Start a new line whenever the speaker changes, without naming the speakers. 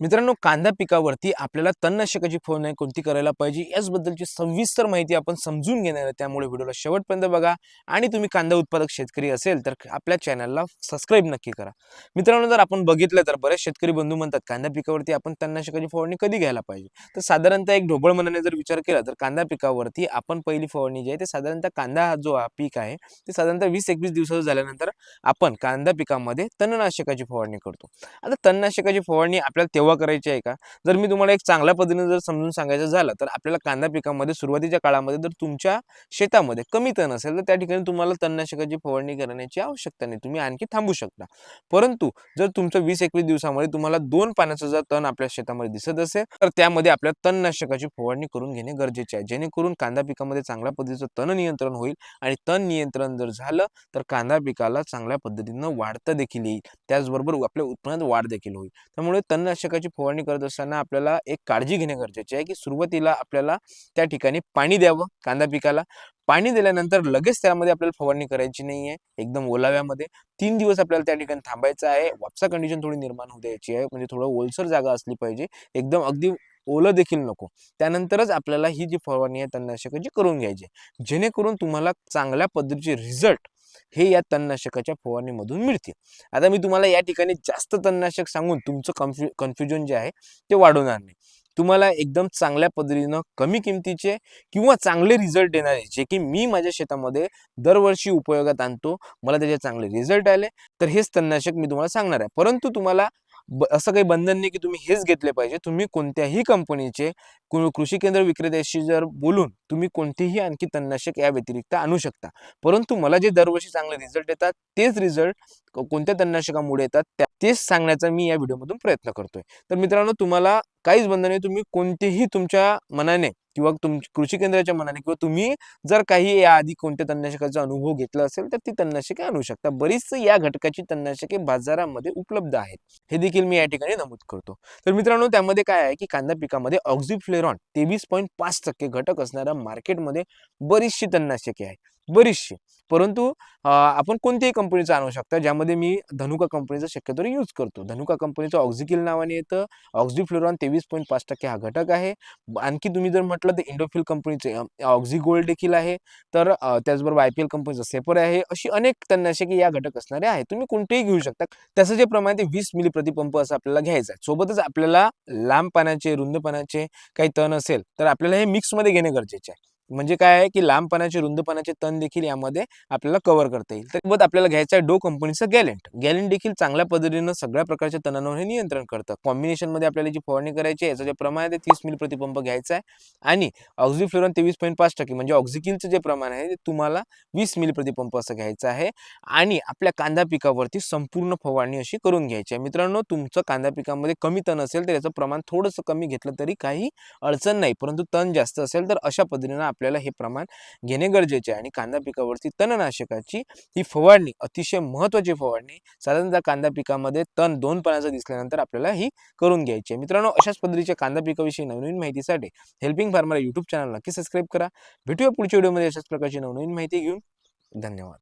मित्रांनो कांदा पिकावरती आपल्याला तणनाशकाची फवारणी कोणती करायला पाहिजे याचबद्दलची सविस्तर माहिती आपण समजून घेणार आहे. त्यामुळे व्हिडिओला शेवटपर्यंत बघा. आणि तुम्ही कांदा उत्पादक शेतकरी असेल तर आपल्या चॅनलला सबस्क्राईब नक्की करा. मित्रांनो जर आपण बघितलं तर बरेच शेतकरी बंधू म्हणतात कांदा पिकावरती आपण तणनाशकाची फवारणी कधी घ्यायला पाहिजे? तर साधारणतः एक ढोबळ मनाने जर विचार केला तर कांदा पिकावरती आपण पहिली फवारणी जी आहे ते साधारणतः कांदा हा जो हा पीक आहे ते साधारणतः वीस एकवीस दिवसाचं झाल्यानंतर आपण कांदा पिकामध्ये तणनाशकाची फवारणी करतो. आता तणनाशकाची फवारणी आपल्याला तेव्हा करायची आहे का? जर मी तुम्हाला एक चांगल्या पद्धतीने जर समजून सांगायचं झालं तर आपल्याला कांदा पिकामध्ये सुरुवातीच्या काळामध्ये जर तुमच्या शेतामध्ये कमी तण असेल तर त्या ठिकाणी तुम्हाला तणनाशकाची फवारणी करण्याची आवश्यकता नाही. तुम्ही आणखी थांबू शकता. परंतु जर तुमचं वीस एकवीस दिवसामध्ये तुम्हाला दोन पाण्याचं जर तण आपल्या शेतामध्ये दिसत असेल तर त्यामध्ये आपल्या तणनाशकाची फवारणी करून घेणे गरजेचे आहे. जेणेकरून कांदा पिकामध्ये चांगल्या पद्धतीचं तण नियंत्रण होईल आणि तण नियंत्रण जर झालं तर कांदा पिकाला चांगल्या पद्धतीनं वाढतं देखील येईल. त्याचबरोबर आपल्या उत्पन्नात वाढ देखील होईल. त्यामुळे तणनाशकाची फवारणी करत असताना आपल्याला एक काळजी घेणे गरजेचे आहे की सुरुवातीला आपल्याला त्या ठिकाणी पाणी द्यावं कांदा पिकाला. पाणी दिल्यानंतर लगेच त्यामध्ये आपल्याला फवारणी करायची नाही आहे एकदम ओलाव्यामध्ये तीन दिवस आपल्याला त्या ठिकाणी थांबायचं आहे. वापसा कंडिशन थोडी निर्माण होऊ द्यायची आहे. म्हणजे थोडं ओलसर जागा असली पाहिजे. एकदम अगदी ओलं देखील नको. त्यानंतरच आपल्याला ही जी फवारणी आहे तणनाशकाची करून घ्यायची जेणेकरून तुम्हाला चांगल्या पद्धतीचे रिझल्ट हे या तणनाशकाच्या फवारणीमधून मिळतील. आता मी तुम्हाला या ठिकाणी जास्त तणनाशक सांगून तुमचं कन्फ्यु कन्फ्युजन जे आहे ते वाढवणार नाही. तुम्हाला एकदम चांगल्या पद्धतीनं कमी किमतीचे किंवा चांगले रिझल्ट देणारे जे की मी माझ्या शेतामध्ये दरवर्षी उपयोगात आणतो मला त्याचे चांगले रिझल्ट आले तर हेच तणनाशक मी तुम्हाला सांगणार आहे. परंतु तुम्हाला असं काही बंधन नाही की तुम्ही हेच घेतले पाहिजे. तुम्ही कोणत्याही कंपनीचे कृषी केंद्र विक्रेत्याशी जर बोलून तुम्ही कोणतेही आणखी तणनाशक या व्यतिरिक्त आणू शकता. परंतु मला जे दरवर्षी चांगले रिझल्ट येतात तेच रिझल्ट कोणत्या तणनाशकामुळे येतात तेच सांगण्याचा मी या व्हिडिओमधून प्रयत्न करतोय. तर मित्रांनो तुम्हाला काहीच बंधन नाही तुम्ही कोणतेही तुमच्या मनाने किंवा तुम कृषी केंद्राच्या मनाने किंवा तुम्ही जर काही याआधी कोणत्या तणनाशकाचा अनुभव घेतला असेल तर ती तणनाशके आणू शकता. बरीच या घटकाची तणनाशके बाजारामध्ये उपलब्ध आहेत. हे देखील मी या ठिकाणी नमूद करतो. तर मित्रांनो त्यामध्ये काय आहे की कांदा पिकामध्ये ऑक्झिफ्लेरॉन तेवीस पॉईंट पाच टक्के घटक असणाऱ्या मार्केटमध्ये बरीचशी तणनाशके आहे बरीचशी. परंतु आपण कोणत्याही कंपनीचं आणू शकता ज्यामध्ये मी धनुका कंपनीचा शक्यतो यूज करतो. धनुका कंपनीचं ऑक्झिकिल नावाने येतं. ऑक्झिफ्लोरॉन तेवीस पॉईंट पाच टक्के हा घटक आहे. आणखी तुम्ही जर म्हटलं तर इंडोफिल कंपनीचे ऑक्झी गोल्ड देखील आहे. तर त्याचबरोबर आय पी एल कंपनीचं सेपर आहे. अशी अनेक तणनाशके या घटक असणारे आहे तुम्ही कोणतेही घेऊ शकता. त्याचं जे प्रमाण ते वीस मिली प्रतिपंप असं आपल्याला घ्यायचं आहे. सोबतच आपल्याला लांब पाण्याचे रुंद पाण्याचे काही तण असेल तर आपल्याला हे मिक्समध्ये घेणे गरजेचे आहे. म्हणजे काय आहे की लांबपणाचे रुंदपणाचे तण देखील यामध्ये आपल्याला कव्हर करता येईल. त्यासोबत आपल्याला घ्यायचं आहे डो कंपनीचं गॅलेंट. गॅलेंट देखील चांगल्या पद्धतीनं सगळ्या प्रकारच्या तणांवर हे नियंत्रण करतं. कॉम्बिनेशनमध्ये आपल्याला जी फवारणी करायची आहे याचं जे प्रमाण आहे ते तीस मिल प्रतिपंप घ्यायचं आहे. आणि ऑक्झिफ्लोरॉन तेवीस पॉईंट पाच टक्के म्हणजे ऑक्झिकिलचं जे प्रमाण आहे ते तुम्हाला वीस मिल प्रतिपंप असं घ्यायचं आहे. आणि आपल्या कांदा पिकावरती संपूर्ण फवारणी अशी करून घ्यायची आहे. मित्रांनो तुमचं कांदा पिकामध्ये कमी तण असेल तर याचं प्रमाण थोडंसं कमी घेतलं तरी काही अडचण नाही. परंतु तण जास्त असेल तर अशा पद्धतीनं आपल्याला हे प्रमाण घेणे गरजेचे आहे. आणि कांदा पिकावरती तणनाशकाची ही फवारणी अतिशय महत्त्वाची फवारणी साधारणतः कांदा पिकामध्ये तण दोन पाण्याचं दिसल्यानंतर आपल्याला ही करून घ्यायची आहे. मित्रांनो अशाच पद्धतीच्या कांदा पिकाविषयी नवनवीन माहितीसाठी हेल्पिंग फार्मर युट्यूब चॅनल नक्की सबस्क्राईब करा. भेटूया पुढच्या व्हिडिओमध्ये अशाच प्रकारची नवनवीन माहिती घेऊन. धन्यवाद.